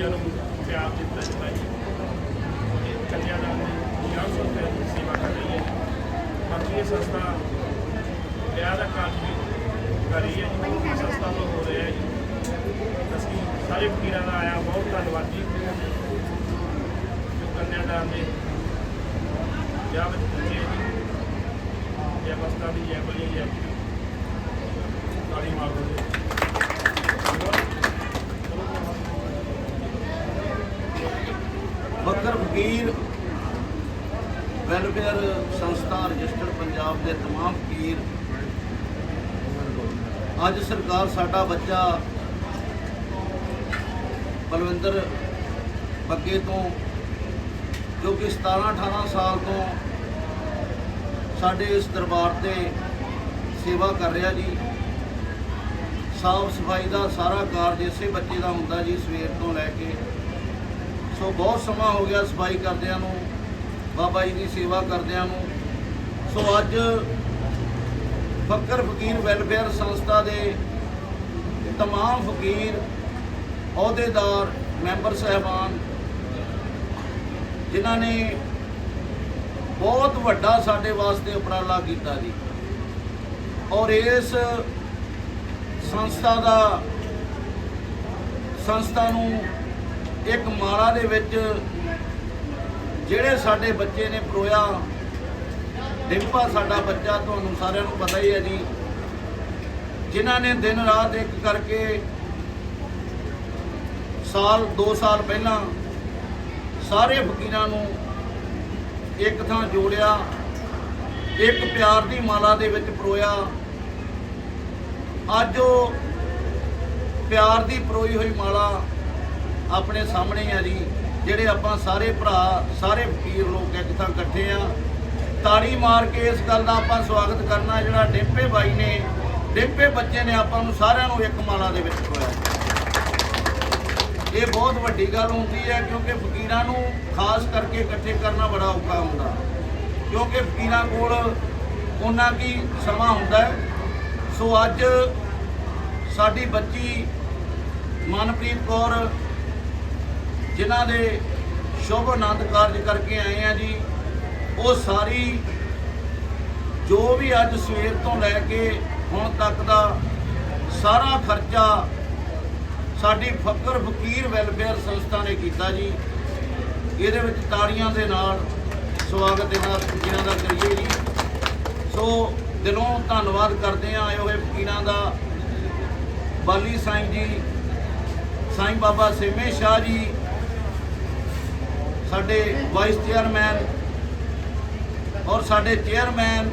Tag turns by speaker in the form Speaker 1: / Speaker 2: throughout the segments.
Speaker 1: ਬੱਚਿਆਂ ਨੂੰ ਪਿਆਰ ਦਿੱਤਾ ਜਾਂਦਾ ਹੈ ਕੰਨਿਆਦਾਨ ਦੀ 400 ਰੁਪਏ ਦੀ ਸੇਵਾ ਕਰ ਰਹੀ ਹੈ ਬਾਕੀ ਇਹ ਸੰਸਥਾ ਵਿਆਹ ਦਾ ਕਾਰਜ ਕਰ ਰਹੀ ਹੈ ਜੀ। ਸੰਸਥਾ ਤੋਂ ਹੋ ਰਿਹਾ ਹੈ ਜੀ। ਅਸੀਂ ਸਾਰੇ ਫਕੀਰਾਂ ਦਾ ਆਇਆ ਬਹੁਤ ਧੰਨਵਾਦੀ ਜੋ। ਕੰਨਿਆਦਾਨ ਦੇ ਵਿਆਹ ਵਿੱਚ ਪਹੁੰਚੇ ਜੀ। ਜੈ ਮਸਤਾ ਦੀ ਜੈ ਬਲੀ ਜੈ। ਤਾਲੀ ਮਾਰ ਦਿੰਦੇ
Speaker 2: ਫਕਰ ਫਕੀਰ ਵੈਲਫੇਅਰ ਸੰਸਥਾ ਰਜਿਸਟਰਡ ਪੰਜਾਬ ਦੇ तमाम ਫਕੀਰ ਅੱਜ ਸਰਕਾਰ ਸਾਡਾ ਬੱਚਾ ਬਲਵਿੰਦਰ ਬੱਗੇ ਤੋਂ ਜੋ ਕਿ 17 18 ਸਾਲ ਤੋਂ ਸਾਡੇ ਇਸ ਦਰਬਾਰ ਤੇ ਸੇਵਾ ਕਰ ਰਿਹਾ ਜੀ ਸਾਫ ਸਫਾਈ ਦਾ ਸਾਰਾ ਕਾਰਜ ਇਸੇ ਬੱਚੇ ਦਾ ਹੁੰਦਾ ਜੀ ਸਵੇਰ ਤੋਂ ਲੈ ਕੇ ਸੋ ਬਹੁਤ ਸਮਾਂ ਹੋ ਗਿਆ ਸਫਾਈ ਕਰਦਿਆਂ ਨੂੰ ਬਾਬਾ ਜੀ ਦੀ ਸੇਵਾ ਕਰਦਿਆਂ ਨੂੰ ਸੋ ਅੱਜ ਫਕਰ ਫਕੀਰ ਵੈਲਫੇਅਰ ਸੰਸਥਾ ਦੇ तमाम ਫਕੀਰ ਅਹੁਦੇਦਾਰ ਮੈਂਬਰ ਸਹਿਬਾਨ ਜਿਨ੍ਹਾਂ ਨੇ ਬਹੁਤ ਵੱਡਾ ਸਾਡੇ ਵਾਸਤੇ ਉਪਰਾਲਾ ਕੀਤਾ ਜੀ ਔਰ ਇਸ ਸੰਸਥਾ ਦਾ ਸੰਸਥਾ ਨੂੰ ਇੱਕ ਮਾਲਾ ਦੇ ਵਿੱਚ ਜਿਹੜੇ ਸਾਡੇ ਬੱਚੇ ਨੇ ਪਰੋਇਆ, ਡਿੰਪਾ ਸਾਡਾ ਬੱਚਾ ਤੁਹਾਨੂੰ ਸਾਰਿਆਂ ਨੂੰ ਪਤਾ ਹੀ ਹੈ ਜੀ, ਜਿਨ੍ਹਾਂ ਨੇ ਦਿਨ ਰਾਤ ਇੱਕ ਕਰਕੇ ਸਾਲ 2 ਸਾਲ ਪਹਿਲਾਂ ਸਾਰੇ ਫਕੀਰਾਂ ਨੂੰ ਇੱਕ ਥਾਂ ਜੋੜਿਆ, ਇੱਕ ਪਿਆਰ ਦੀ ਮਾਲਾ ਦੇ ਵਿੱਚ ਪਰੋਇਆ। ਅੱਜ ਉਹ ਪਿਆਰ ਦੀ ਪਰੋਈ ਹੋਈ ਮਾਲਾ ਆਪਣੇ ਸਾਹਮਣੇ ਆ ਜੀ, ਜਿਹੜੇ ਆਪਾਂ ਸਾਰੇ ਭਰਾ, ਸਾਰੇ ਫਕੀਰ ਲੋਕ ਇੱਕ ਤਾਂ ਇਕੱਠੇ ਆ। ਤਾੜੀ ਮਾਰ ਕੇ ਇਸ ਗੱਲ ਦਾ ਆਪਾਂ ਸਵਾਗਤ ਕਰਨਾ ਜਿਹੜਾ ਡਿੰਪੇ ਬਾਈ ਨੇ, ਡਿੰਪੇ ਬੱਚੇ ਨੇ ਆਪਾਂ ਨੂੰ ਸਾਰਿਆਂ ਨੂੰ ਇੱਕ ਮਾਲਾ ਦੇ ਵਿੱਚ ਖੋਇਆ ਇਹ ਬਹੁਤ ਵੱਡੀ ਗੱਲ ਹੁੰਦੀ ਹੈ, ਕਿਉਂਕਿ ਫਕੀਰਾਂ ਨੂੰ ਖਾਸ ਕਰਕੇ ਇਕੱਠੇ ਕਰਨਾ ਬੜਾ ਔਖਾ ਹੁੰਦਾ। ਕਿਉਂਕਿ ਫਕੀਰਾਂ ਕੋਲ ਉਹਨਾਂ ਕੀ ਸਮਾਂ ਹੁੰਦਾ ਸੋ ਅੱਜ ਸਾਡੀ ਬੱਚੀ ਮਨਪ੍ਰੀਤ ਕੌਰ ਜਿਨ੍ਹਾਂ ਦੇ ਸ਼ੁਭ ਆਨੰਦ ਕਾਰਜ ਕਰਕੇ ਆਏ ਆ ਜੀ, ਉਹ ਸਾਰੀ ਜੋ ਵੀ ਅੱਜ ਸਵੇਰ ਤੋਂ ਲੈ ਕੇ ਹੁਣ ਤੱਕ ਦਾ ਸਾਰਾ ਖਰਚਾ ਸਾਡੀ ਫਕਰ ਫਕੀਰ ਵੈਲਫੇਅਰ ਸੰਸਥਾ ਨੇ ਕੀਤਾ ਜੀ। ਇਹਦੇ ਵਿੱਚ ਤਾੜੀਆਂ ਦੇ ਨਾਲ ਸਵਾਗਤ ਇਹਨਾਂ ਫਕੀਰਾਂ ਦਾ ਕਰੀਏ ਜੀ। ਸੋ ਦਿਲੋਂ ਧੰਨਵਾਦ ਕਰਦੇ ਆ, ਆਏ ਹੋਏ ਫਕੀਰਾਂ ਦਾ। ਬਾਲੀ ਸਾਈਂ ਜੀ, ਸਾਈਂ ਬਾਬਾ ਸੇਮੇ ਸ਼ਾਹ ਜੀ ਸਾਡੇ ਵਾਈਸ ਚੇਅਰਮੈਨ ਔਰ ਸਾਡੇ ਚੇਅਰਮੈਨ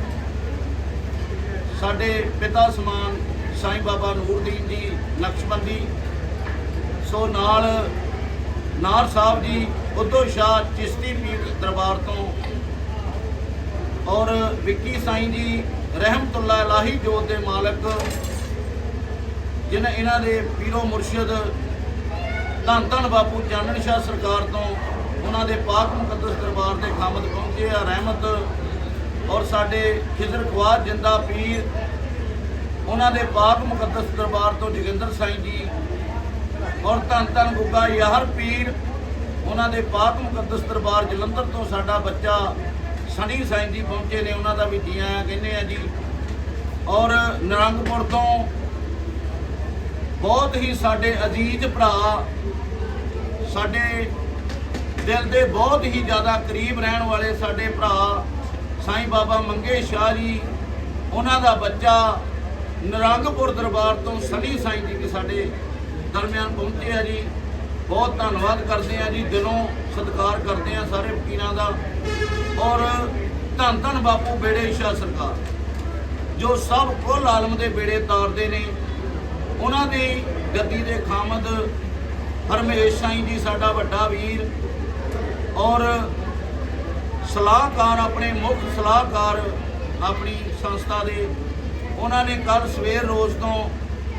Speaker 2: ਸਾਡੇ ਪਿਤਾ ਸਮਾਨ ਸਾਈਂ ਬਾਬਾ ਨੂਰਦੀਨ ਜੀ, ਨਕਸ਼ਬੰਦੀ। ਸੋ ਨਾਲ ਨਾਰ ਸਾਹਿਬ ਜੀ ਉਦੋਂ ਸ਼ਾਹ ਚਿਸ਼ਤੀ ਪੀਰ ਦਰਬਾਰ ਤੋਂ। ਔਰ ਵਿੱਕੀ ਸਾਈਂ ਜੀ ਰਹਿਮਤੁਲਲਾ ਇਲਾਹੀ ਜੋਤ ਦੇ ਮਾਲਕ, ਜਿਨ੍ਹਾਂ ਇਹਨਾਂ ਦੇ ਪੀਰੋ ਮੁਰਸ਼ਿਦ ਧੰਨ ਧੰਨ ਬਾਪੂ ਚਾਨਣ ਸ਼ਾਹ ਸਰਕਾਰ ਤੋਂ ਉਹਨਾਂ ਦੇ ਪਾਕ ਮੁਕੱਦਸ ਦਰਬਾਰ 'ਤੇ ਖਾਮਦ ਪਹੁੰਚੇ ਆ। ਰਹਿਮਤ ਔਰ ਸਾਡੇ ਖਿਜ਼ਰ ਖਵਾਜ ਜਿੰਦਾ ਪੀਰ, ਉਹਨਾਂ ਦੇ ਪਾਕ ਮੁਕੱਦਸ ਦਰਬਾਰ ਤੋਂ ਜੋਗਿੰਦਰ ਸਾਈਂ ਜੀ ਔਰ ਧੰਨ ਧੰਨ ਗੁੱਗਾ ਯਾਹਰ ਪੀਰ, ਉਹਨਾਂ ਦੇ ਪਾਕ ਮੁਕੱਦਸ ਦਰਬਾਰ ਜਲੰਧਰ ਤੋਂ ਸਾਡਾ ਬੱਚਾ ਸਣੀ ਸਾਈਂ ਜੀ ਪਹੁੰਚੇ ਨੇ। ਉਹਨਾਂ ਦਾ ਵੀ ਜੀ ਆਇਆਂ ਕਹਿੰਦੇ ਆ ਜੀ। ਔਰ ਨਰੰਗਪੁਰ ਤੋਂ ਬਹੁਤ ਹੀ ਸਾਡੇ ਅਜ਼ੀਜ਼ ਭਰਾ, ਸਾਡੇ ਦਿਲ ਦੇ ਬਹੁਤ ਹੀ ਜ਼ਿਆਦਾ ਕਰੀਬ ਰਹਿਣ ਵਾਲੇ ਸਾਡੇ ਭਰਾ ਸਾਈਂ ਬਾਬਾ ਮੰਗੇ ਸ਼ਾਹ ਜੀ, ਉਹਨਾਂ ਦਾ ਬੱਚਾ ਨਰੰਗਪੁਰ ਦਰਬਾਰ ਤੋਂ ਸਨੀ ਸਾਈਂ ਜੀ ਵੀ ਸਾਡੇ ਦਰਮਿਆਨ ਪਹੁੰਚੇ ਆ ਜੀ। ਬਹੁਤ ਧੰਨਵਾਦ ਕਰਦੇ ਆ ਜੀ, ਦਿਲੋਂ ਸਤਿਕਾਰ ਕਰਦੇ ਆ ਸਾਰੇ ਫਕੀਰਾਂ ਦਾ। ਔਰ ਧੰਨ ਧੰਨ ਬਾਪੂ ਬੇੜੇ ਸ਼ਾਹ ਸਰਕਾਰ, ਜੋ ਸਭ ਕੁੱਲ ਆਲਮ ਦੇ ਬੇੜੇ ਤਾਰਦੇ ਨੇ। ਉਹਨਾਂ ਦੀ ਗੱਦੀ ਦੇ ਖਾਮਦ ਹਰਮੇਸ਼ ਸਾਈਂ ਜੀ, ਸਾਡਾ ਵੱਡਾ ਵੀਰ ਔਰ ਸਲਾਹਕਾਰ ਆਪਣੇ ਮੁੱਖ ਸਲਾਹਕਾਰ ਆਪਣੀ ਸੰਸਥਾ ਦੇ, ਉਹਨਾਂ ਨੇ ਕੱਲ ਸਵੇਰ ਰੋਜ਼ ਤੋਂ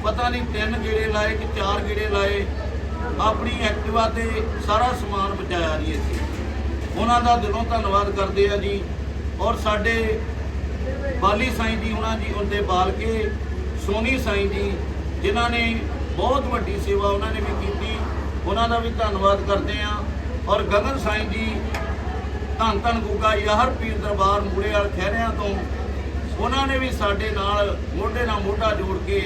Speaker 2: ਪਤਾ ਨਹੀਂ ਤਿੰਨ ਗੇੜੇ ਲਾਏ ਕਿ ਚਾਰ ਗੇੜੇ ਲਾਏ, ਆਪਣੀ ਐਕਟਿਵਾ ਤੇ ਸਾਰਾ ਸਮਾਨ ਪਹੁੰਚਾਇਆ ਜੀ ਇੱਥੇ। ਉਹਨਾਂ ਦਾ ਦਿਲੋਂ ਧੰਨਵਾਦ ਕਰਦੇ ਆ ਜੀ। ਔਰ ਸਾਡੇ ਬਾਲੀ ਸਾਈਂ ਜੀ, ਉਹਨਾਂ ਜੀ ਉਹਦੇ ਬਾਲਕੇ ਸੋਨੀ ਸਾਈਂ ਜੀ, ਜਿਨ੍ਹਾਂ ਨੇ ਬਹੁਤ ਵੱਡੀ ਸੇਵਾ ਉਹਨਾਂ ਨੇ ਵੀ ਕੀਤੀ ਉਹਨਾਂ ਉਹਨਾਂ ਦਾ ਵੀ ਧੰਨਵਾਦ ਕਰਦੇ ਆ। ਔਰ ਗਗਨ ਸਾਈਂ ਜੀ ਧੰਨ ਧੰਨ ਗੁੱਗਾ ਯਾਹਰ ਪੀਰ ਦਰਬਾਰ ਮੂੜੇ ਵਾਲ ਖਹਿਰਿਆਂ ਤੋਂ, ਉਹਨਾਂ ਨੇ ਵੀ ਸਾਡੇ ਨਾਲ ਮੋਢੇ ਨਾਲ ਮੋਢਾ ਜੋੜ ਕੇ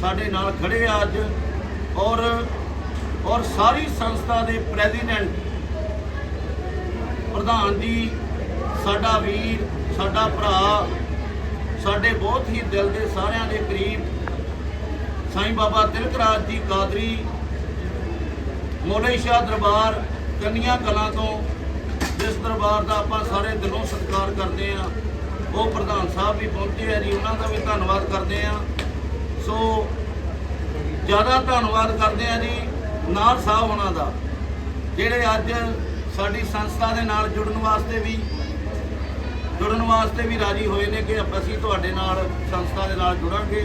Speaker 2: ਸਾਡੇ ਨਾਲ ਖੜੇ ਆ ਅੱਜ। ਔਰ ਔਰ ਸਾਰੀ ਸੰਸਥਾ ਦੇ ਪ੍ਰੈਜ਼ੀਡੈਂਟ ਪ੍ਰਧਾਨ ਜੀ, ਸਾਡਾ ਵੀਰ, ਸਾਡਾ ਭਰਾ, ਸਾਡੇ ਬਹੁਤ ਹੀ ਦਿਲ ਦੇ ਸਾਰਿਆਂ ਦੇ ਕਰੀਬ ਸਾਈਂ ਬਾਬਾ ਤਿਲਕ ਰਾਜ ਜੀ ਕਾਦਰੀ ਮੋਲੇ ਸ਼ਾਹ ਦਰਬਾਰ ਕੰਨੀਆਂ ਕਲਾਂ ਤੋਂ ਜਿਸ ਦਰਬਾਰ ਦਾ ਆਪਾਂ ਸਾਰੇ ਦਿਲੋਂ ਸਤਿਕਾਰ ਕਰਦੇ ਆ ਉਹ ਪ੍ਰਧਾਨ ਸਾਹਿਬ ਵੀ ਪਹੁੰਚੇ ਆ ਜੀ, ਉਹਨਾਂ ਦਾ ਵੀ ਧੰਨਵਾਦ ਕਰਦੇ ਆ ਸੋ ਜ਼ਿਆਦਾ ਧੰਨਵਾਦ ਕਰਦੇ ਆ ਜੀ, ਨਾਲ ਸਾਹਿਬ ਉਹਨਾਂ ਦਾ, ਜਿਹੜੇ ਅੱਜ ਸਾਡੀ ਸੰਸਥਾ ਦੇ ਨਾਲ ਜੁੜਨ ਵਾਸਤੇ ਵੀ, ਜੁੜਨ ਵਾਸਤੇ ਵੀ ਰਾਜੀ ਹੋਏ ਨੇ ਕਿ ਅਸੀਂ ਤੁਹਾਡੇ ਨਾਲ ਸੰਸਥਾ ਦੇ ਨਾਲ ਜੁੜਾਂਗੇ।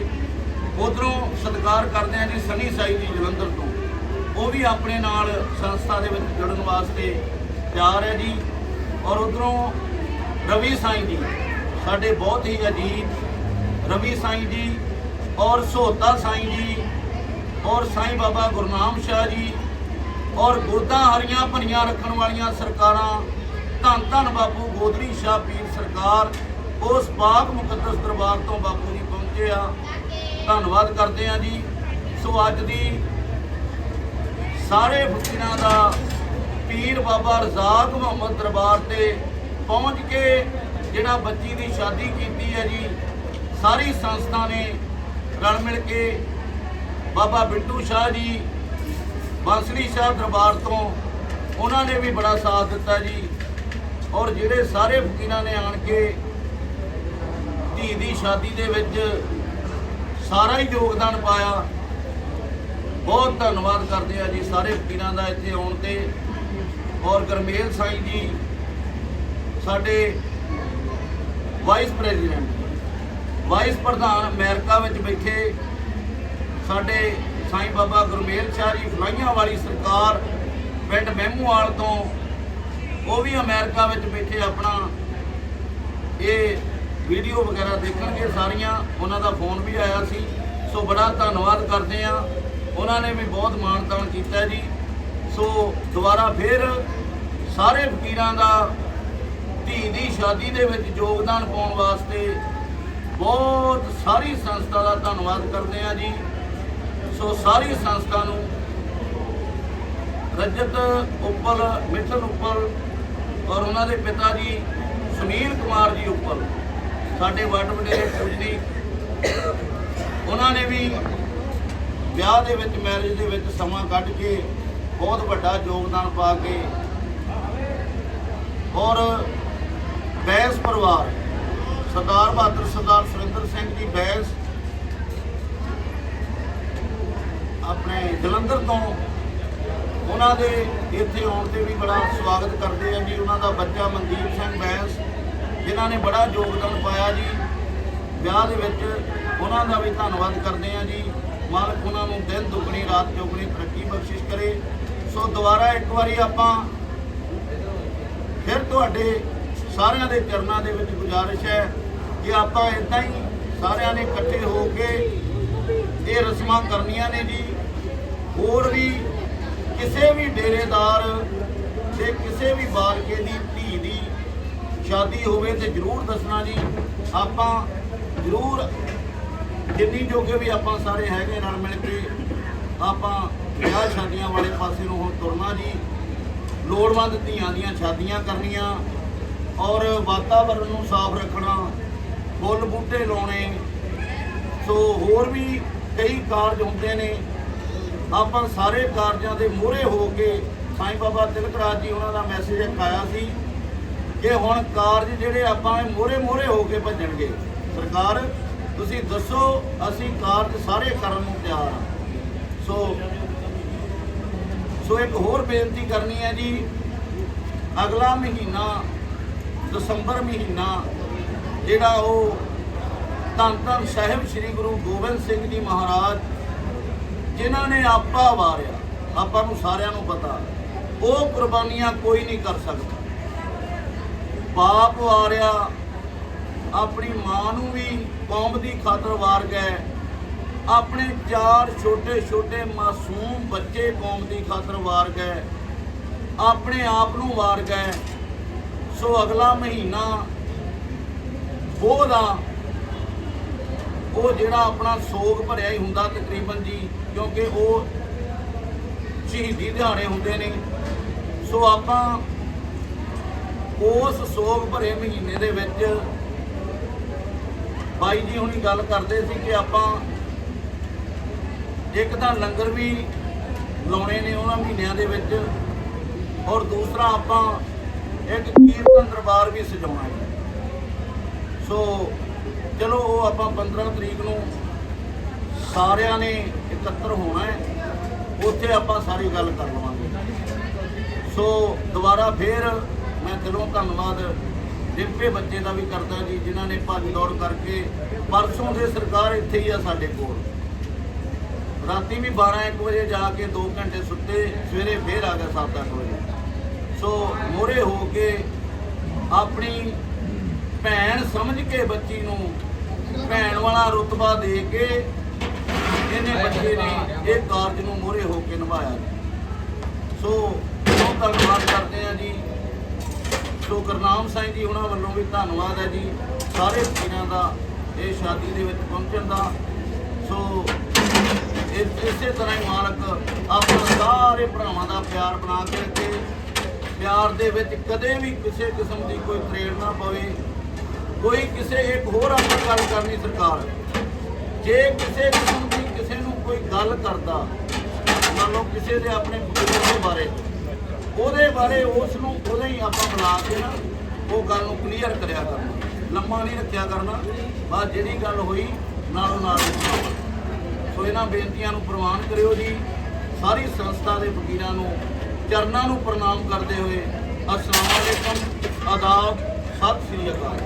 Speaker 2: ਉਧਰੋਂ ਸਤਿਕਾਰ ਕਰਦੇ ਆ ਜੀ, ਸਨੀ ਸਾਈ ਜੀ ਜਲੰਧਰ ਤੋਂ। ਉਹ ਵੀ ਆਪਣੇ ਨਾਲ ਸੰਸਥਾ ਦੇ ਵਿੱਚ ਜੁੜਨ ਵਾਸਤੇ ਤਿਆਰ ਹੈ ਜੀ। ਔਰ ਉਧਰੋਂ ਰਵੀ ਸਾਈਂ ਜੀ, ਸਾਡੇ ਬਹੁਤ ਹੀ ਅਜੀਤ ਰਵੀ ਸਾਈਂ ਜੀ ਔਰ ਸੋਤਾ ਸਾਈਂ ਜੀ ਔਰ ਸਾਈਂ ਬਾਬਾ ਗੁਰਨਾਮ ਸ਼ਾਹ ਜੀ ਔਰ ਗੁਰਦਾ ਹਰੀਆਂ ਭਰੀਆਂ ਰੱਖਣ ਵਾਲੀਆਂ ਸਰਕਾਰਾਂ, ਧੰਨ ਧੰਨ ਬਾਪੂ ਗੋਦਰੀ ਸ਼ਾਹ ਪੀਰ ਸਰਕਾਰ, ਉਸ ਪਾਕ ਮੁਕੱਦਸ ਦਰਬਾਰ ਤੋਂ ਬਾਪੂ ਜੀ ਪਹੁੰਚੇ ਆ। ਧੰਨਵਾਦ ਕਰਦੇ ਆ ਜੀ। ਸੋ ਅੱਜ ਦੀ ਸਾਰੇ ਫਕੀਰਾਂ ਦਾ ਪੀਰ ਬਾਬਾ ਰਜ਼ਾਕ ਮੁਹੰਮਦ ਦਰਬਾਰ ਤੇ ਪਹੁੰਚ ਕੇ ਜਿਹੜਾ ਬੱਚੀ ਦੀ ਸ਼ਾਦੀ ਕੀਤੀ ਹੈ ਜੀ, ਸਾਰੀ ਸੰਸਥਾ ਨੇ ਰਲ ਮਿਲ ਕੇ ਬਾਬਾ ਬਿੱਟੂ ਸ਼ਾਹ ਜੀ, ਬਾਂਸਲੀ ਸ਼ਾਹ ਦਰਬਾਰ ਤੋਂ ਉਹਨਾਂ ਨੇ ਵੀ ਬੜਾ ਸਾਥ ਦਿੱਤਾ ਜੀ। ਔਰ ਜਿਹੜੇ ਸਾਰੇ ਫਕੀਰਾਂ ਨੇ ਆਣ ਕੇ ਧੀ ਦੀ ਸ਼ਾਦੀ ਦੇ ਵਿੱਚ ਸਾਰਾ ਹੀ ਯੋਗਦਾਨ ਪਾਇਆ। ਬਹੁਤ ਧੰਨਵਾਦ ਕਰਦੇ ਆ ਜੀ ਸਾਰੇ ਫਕੀਰਾਂ ਦਾ ਇੱਥੇ ਆਉਣ ਤੇ। ਔਰ ਗਰਮੇਲ ਸਾਈ ਜੀ, ਸਾਡੇ ਵਾਈਸ ਪ੍ਰੈਜ਼ੀਡੈਂਟ ਵਾਈਸ ਪ੍ਰਧਾਨ ਅਮਰੀਕਾ ਵਿੱਚ ਬੈਠੇ ਸਾਡੇ ਸਾਈਂ ਬਾਬਾ ਗੁਰਮੇਲ ਸ਼ਾਹ ਜੀ, ਫਲਾਈਆਂ ਵਾਲੀ ਸਰਕਾਰ, ਪਿੰਡ ਮਹਿਮੂਵਾਲ ਤੋਂ, ਉਹ ਵੀ ਅਮਰੀਕਾ ਵਿੱਚ ਬੈਠੇ ਆਪਣਾ। ਇਹ ਵੀਡੀਓ ਵਗੈਰਾ ਦੇਖਣਗੇ ਸਾਰੀਆਂ, ਉਹਨਾਂ ਦਾ ਫੋਨ ਵੀ ਆਇਆ ਸੀ। ਸੋ ਬੜਾ ਧੰਨਵਾਦ ਕਰਦੇ ਆ ਉਹਨਾਂ ਨੇ ਵੀ ਬਹੁਤ ਮਾਣ ਤਾਣ ਕੀਤਾ ਜੀ। ਸੋ ਦੁਬਾਰਾ ਫਿਰ ਸਾਰੇ ਫਕੀਰਾਂ ਦਾ ਧੀ ਦੀ ਸ਼ਾਦੀ ਦੇ ਵਿੱਚ ਯੋਗਦਾਨ ਪਾਉਣ ਵਾਸਤੇ ਬਹੁਤ ਸਾਰੀ ਸੰਸਥਾ ਦਾ ਧੰਨਵਾਦ ਕਰਦੇ ਆ ਜੀ। ਸੋ ਸਾਰੀ ਸੰਸਥਾ ਨੂੰ ਰਜਤ ਉੱਪਲ ਮਿੱਠਨ ਉੱਪਲ ਔਰ ਉਹਨਾਂ ਦੇ ਪਿਤਾ ਜੀ ਸੁਨੀਲ ਕੁਮਾਰ ਜੀ ਉੱਪਲ, ਸਾਡੇ ਵੱਡ ਵਡੇਰੇ ਪੂਜਨੀ, ਉਹਨਾਂ ਨੇ ਵੀ ਵਿਆਹ ਦੇ ਵਿੱਚ ਮੈਰਿਜ ਦੇ ਵਿੱਚ ਸਮਾਂ ਕੱਢ ਕੇ ਬਹੁਤ ਵੱਡਾ ਯੋਗਦਾਨ ਪਾ ਕੇ ਔਰ ਬੈਂਸ ਪਰਿਵਾਰ, ਸਰਦਾਰ ਬਹਾਦਰ, ਸਰਦਾਰ ਸੁਰਿੰਦਰ ਸਿੰਘ ਜੀ ਬੈਂਸ ਆਪਣੇ ਜਲੰਧਰ ਤੋਂ ਉਹਨਾਂ ਦੇ ਇੱਥੇ ਆਉਣ ਤੇ ਵੀ ਬੜਾ ਸਵਾਗਤ ਕਰਦੇ ਆ ਜੀ। ਉਹਨਾਂ ਦਾ ਬੱਚਾ ਮਨਦੀਪ ਸਿੰਘ ਬੈਂਸ, ਜਿਨ੍ਹਾਂ ਨੇ ਬੜਾ ਯੋਗਦਾਨ ਪਾਇਆ ਜੀ। ਵਿਆਹ ਦੇ ਵਿੱਚ ਉਹਨਾਂ ਦਾ ਵੀ ਧੰਨਵਾਦ ਕਰਦੇ ਆ ਜੀ। ਮਾਲਕ ਉਹਨਾਂ ਨੂੰ ਦਿਨ ਦੁਗਣੀ, ਰਾਤ ਚੌਗਣੀ ਤਰੱਕੀ ਬਖਸ਼ਿਸ਼ ਕਰੇ। ਸੋ ਦੁਬਾਰਾ ਇੱਕ ਵਾਰੀ ਆਪਾਂ ਫਿਰ ਤੁਹਾਡੇ ਸਾਰਿਆਂ ਦੇ ਚਰਨਾਂ ਦੇ ਵਿੱਚ ਗੁਜ਼ਾਰਿਸ਼ ਹੈ ਕਿ ਆਪਾਂ ਇਦਾਂ ਹੀ ਸਾਰਿਆਂ ਨੇ ਇਕੱਠੇ ਹੋ ਕੇ ਇਹ ਰਸਮਾਂ ਕਰਨੀਆਂ ਨੇ ਜੀ। ਹੋਰ ਵੀ ਕਿਸੇ ਵੀ ਡੇਰੇਦਾਰ ਤੇ ਕਿਸੇ ਵੀ ਬਾਲਕੇ ਦੀ ਧੀ ਦੀ ਸ਼ਾਦੀ ਹੋਵੇ ਤੇ ਜਰੂਰ ਦੱਸਣਾ ਜੀ। ਆਪਾਂ ਜਰੂਰ ਜਿੰਨੀ ਜੋਗੇ ਵੀ ਆਪਾਂ ਸਾਰੇ ਹੈਗੇ ਰਲ ਮਿਲ ਕੇ, ਆਪਾਂ ਵਿਆਹ ਸ਼ਾਦੀਆਂ ਵਾਲੇ ਪਾਸੇ ਨੂੰ ਹੁਣ ਤੁਰਨਾ ਜੀ। ਲੋੜਵੰਦ ਧੀਆਂ ਦੀਆਂ ਸ਼ਾਦੀਆਂ ਕਰਨੀਆਂ ਔਰ ਵਾਤਾਵਰਣ ਨੂੰ ਸਾਫ਼ ਰੱਖਣਾ, ਫੁੱਲ ਬੂਟੇ ਲਾਉਣੇ। ਸੋ ਹੋਰ ਵੀ ਕਈ ਕਾਰਜ ਹੁੰਦੇ ਨੇ। ਆਪਾਂ ਸਾਰੇ ਕਾਰਜਾਂ ਦੇ ਮੂਹਰੇ ਹੋ ਕੇ ਸਾਈਂ ਬਾਬਾ ਤਿਲਕ ਰਾਜ ਜੀ ਉਹਨਾਂ ਦਾ ਮੈਸੇਜ ਇੱਕ ਆਇਆ ਸੀ ਕਿ ਹੁਣ ਕਾਰਜ ਜਿਹੜੇ ਆਪਾਂ ਮੂਹਰੇ ਮੂਹਰੇ ਹੋ ਕੇ ਭੱਜਣਗੇ। ਸਰਕਾਰ ਤੁਸੀਂ ਦੱਸੋ, ਅਸੀਂ ਕਾਰਜ ਸਾਰੇ ਕਰਨ ਨੂੰ ਤਿਆਰ ਹਾਂ। ਸੋ ਸੋ ਇੱਕ ਹੋਰ ਬੇਨਤੀ ਕਰਨੀ ਹੈ ਜੀ। ਅਗਲਾ ਮਹੀਨਾ, ਦਸੰਬਰ ਮਹੀਨਾ, ਜਿਹੜਾ ਉਹ ਧੰਨ ਧੰਨ ਸਾਹਿਬ ਸ੍ਰੀ ਗੁਰੂ ਗੋਬਿੰਦ ਸਿੰਘ ਜੀ ਮਹਾਰਾਜ, ਜਿਨ੍ਹਾਂ ਨੇ ਆਪਾ ਵਾਰਿਆ, ਆਪਾਂ ਨੂੰ ਸਾਰਿਆਂ ਨੂੰ ਪਤਾ, ਉਹ ਕੁਰਬਾਨੀਆਂ ਕੋਈ ਨਹੀਂ ਕਰ ਸਕਦਾ। ਬਾਪ ਵਾਰਿਆ ਆਪਣੀ ਮਾਂ ਨੂੰ ਵੀ ਕੌਮ ਦੀ ਖਾਤਰ ਵਾਰ ਗਏ। ਆਪਣੇ ਚਾਰ ਛੋਟੇ ਛੋਟੇ ਮਾਸੂਮ ਬੱਚੇ ਕੌਮ ਦੀ ਖਾਤਰ ਵਾਰ ਗਏ। ਆਪਣੇ ਆਪ ਨੂੰ ਵਾਰ ਗਏ। ਸੋ ਅਗਲਾ ਮਹੀਨਾ ਉਹ ਦਾ ਉਹ ਜਿਹੜਾ ਆਪਣਾ ਸੋਗ ਭਰਿਆ ਹੀ ਹੁੰਦਾ ਤਕਰੀਬਨ ਜੀ, ਕਿਉਂਕਿ ਉਹ ਸ਼ਹੀਦੀ ਦਿਹਾੜੇ ਹੁੰਦੇ ਨੇ। ਸੋ ਆਪਾਂ ਉਸ ਸੋਗ ਭਰੇ ਮਹੀਨੇ ਦੇ ਵਿੱਚ ਬਾਈ ਜੀ ਹੁਣੀ ਗੱਲ ਕਰਦੇ ਸੀ ਕਿ ਆਪਾਂ ਇੱਕ ਤਾਂ ਲੰਗਰ ਵੀ ਲਾਉਣੇ ਨੇ ਉਹਨਾਂ ਮਹੀਨਿਆਂ ਦੇ ਵਿੱਚ, ਔਰ ਦੂਸਰਾ ਆਪਾਂ ਇੱਕ ਕੀਰਤਨ ਦਰਬਾਰ ਵੀ ਸਜਾਉਣਾ ਹੈ। ਸੋ ਚਲੋ ਉਹ ਆਪਾਂ 15 ਤਰੀਕ ਨੂੰ ਸਾਰਿਆਂ ਨੇ ਇਕੱਤਰ ਹੋਣਾ ਹੈ, ਉੱਥੇ ਆਪਾਂ ਸਾਰੀ ਗੱਲ ਕਰ ਲਵਾਂਗੇ। ਸੋ ਦੁਬਾਰਾ ਫੇਰ ਮੈਂ ਦਿਲੋਂ ਧੰਨਵਾਦ ਡਿੰਪੇ ਬੱਚੇ ਦਾ ਵੀ ਕਰਦਾ ਜੀ, ਜਿਨ੍ਹਾਂ ਨੇ ਭੱਜ ਦੌੜ ਕਰਕੇ ਪਰਸੋਂ ਦੇ ਸਰਕਾਰ ਇੱਥੇ ਹੀ ਆ ਸਾਡੇ ਕੋਲ। ਰਾਤੀ ਵੀ 12 1 ਵਜੇ ਜਾ ਕੇ 2 ਘੰਟੇ ਸੁੱਤੇ, ਸਵੇਰੇ ਫੇਰ ਆ ਗਿਆ 7 ਅੱਠ ਵਜੇ। ਸੋ ਮੋਰੇ ਹੋ ਕੇ ਆਪਣੀ ਭੈਣ ਸਮਝ ਕੇ ਬੱਚੀ ਨੂੰ ਭੈਣ ਵਾਲਾ ਰੁਤਬਾ ਦੇ ਕੇ ਇਹਨੇ ਬੱਚੇ ਨੇ ਇਹ ਕਾਰਜ ਨੂੰ ਮੋਰੇ ਹੋ ਕੇ ਨਿਭਾਇਆ। ਸੋ ਬਹੁਤ ਧੰਨਵਾਦ ਸੋ ਗੁਰਨਾਮ ਸਿੰਘ ਜੀ ਉਹਨਾਂ ਵੱਲੋਂ ਵੀ ਧੰਨਵਾਦ ਹੈ ਜੀ। ਸਾਰੇ ਵੀਰਾਂ ਦਾ ਇਹ ਸ਼ਾਦੀ ਦੇ ਵਿੱਚ ਪਹੁੰਚਣ ਦਾ। ਸੋ, ਇਸੇ ਤਰ੍ਹਾਂ ਹੀ ਮਾਲਕ ਆਪਣਾ ਸਾਰੇ ਭਰਾਵਾਂ ਦਾ ਪਿਆਰ ਬਣਾ ਕੇ ਰੱਖੇ। ਪਿਆਰ ਦੇ ਵਿੱਚ ਕਦੇ ਵੀ ਕਿਸੇ ਕਿਸਮ ਦੀ ਕੋਈ ਤਰੇੜ ਨਾ ਪਵੇ। ਕੋਈ ਕਿਸੇ ਇੱਕ ਹੋਰ ਆਪਾਂ ਗੱਲ ਕਰਨੀ ਸਰਕਾਰ। ਜੇ ਕਿਸੇ ਕਿਸਮ ਦੀ ਕਿਸੇ ਨੂੰ ਕੋਈ ਗੱਲ ਕਰਦਾ, ਮੰਨ ਲਓ ਕਿਸੇ ਦੇ ਆਪਣੇ ਬਜ਼ੁਰਗ ਦੇ ਬਾਰੇ। ਉਹਦੇ ਬਾਰੇ ਉਸ ਨੂੰ ਉਹਦੇ ਹੀ ਆਪਾਂ ਬੁਲਾ ਕੇ ਨਾ ਉਹ ਗੱਲ ਨੂੰ ਕਲੀਅਰ ਕਰਿਆ ਕਰਨਾ। ਲੰਮਾ ਨਹੀਂ ਰੱਖਿਆ ਕਰਨਾ। ਬਸ ਜਿਹੜੀ ਗੱਲ ਹੋਈ, ਨਾਲੋਂ ਨਾਲ ਸੋ ਇਹਨਾਂ ਬੇਨਤੀਆਂ ਨੂੰ ਪ੍ਰਵਾਨ ਕਰਿਓ ਜੀ। ਸਾਰੀ ਸੰਸਥਾ ਦੇ ਫਕੀਰਾਂ ਨੂੰ, ਚਰਨਾਂ ਨੂੰ ਪ੍ਰਣਾਮ ਕਰਦੇ ਹੋਏ ਅਸਲਾਮ ਅਲੈਕਮ। ਆਦਾਬ, ਸਤਿ ਸ੍ਰੀ ਅਕਾਲ।